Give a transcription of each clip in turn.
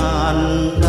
อัน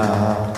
uh,